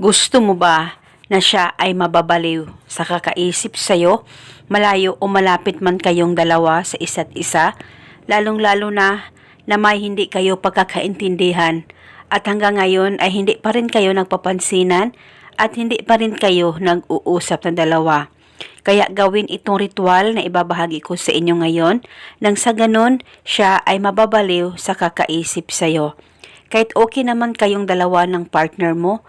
Gusto mo ba na siya ay mababaliw sa kakaisip sa'yo, malayo o malapit man kayong dalawa sa isa't isa, lalong-lalo na na may hindi kayo pagkakaintindihan at hanggang ngayon ay hindi pa rin kayo nagpapansinan at hindi pa rin kayo nag-uusap na dalawa. Kaya gawin itong ritual na ibabahagi ko sa inyo ngayon nang sa ganon siya ay mababaliw sa kakaisip sa'yo. Kahit okay naman kayong dalawa ng partner mo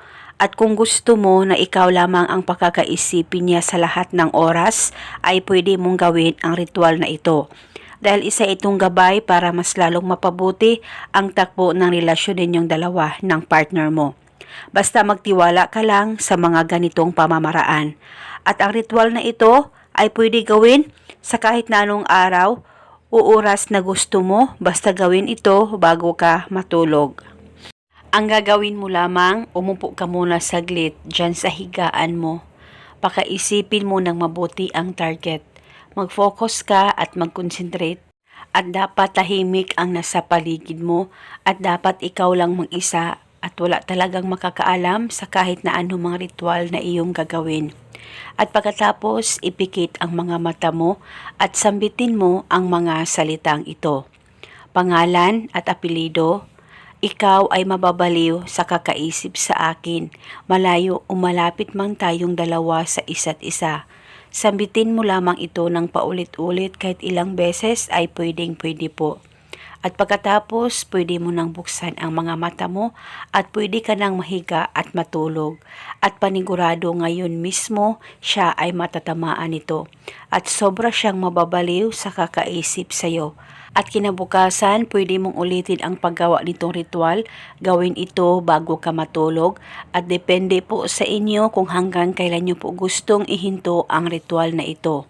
at kung gusto mo na ikaw lamang ang pagkakaisipin niya sa lahat ng oras ay pwede mong gawin ang ritual na ito. Dahil isa itong gabay para mas lalong mapabuti ang takbo ng relasyon ninyong dalawa ng partner mo. Basta magtiwala ka lang sa mga ganitong pamamaraan. At ang ritual na ito ay pwede gawin sa kahit na anong araw o oras na gusto mo basta gawin ito bago ka matulog. Ang gagawin mo lamang, umupo ka muna saglit dyan sa higaan mo. Pakaisipin mo ng mabuti ang target. Mag-focus ka at mag-concentrate. At dapat tahimik ang nasa paligid mo at dapat ikaw lang mag-isa at wala talagang makakaalam sa kahit na anumang ritual na iyong gagawin. At pagkatapos, ipikit ang mga mata mo at sambitin mo ang mga salitang ito. Pangalan at apelido, ikaw ay mababaliw sa kakaisip sa akin, malayo o malapit mang tayong dalawa sa isa't isa. Sambitin mo lamang ito ng paulit-ulit kahit ilang beses ay pwedeng pwede po. At pagkatapos, pwede mo nang buksan ang mga mata mo at pwede ka nang mahiga at matulog. At panigurado ngayon mismo, siya ay matatamaan nito. At sobra siyang mababaliw sa kakaisip sa'yo. At kinabukasan, pwede mong ulitin ang paggawa nitong ritual. Gawin ito bago ka matulog. At depende po sa inyo kung hanggang kailan nyo po gustong ihinto ang ritual na ito.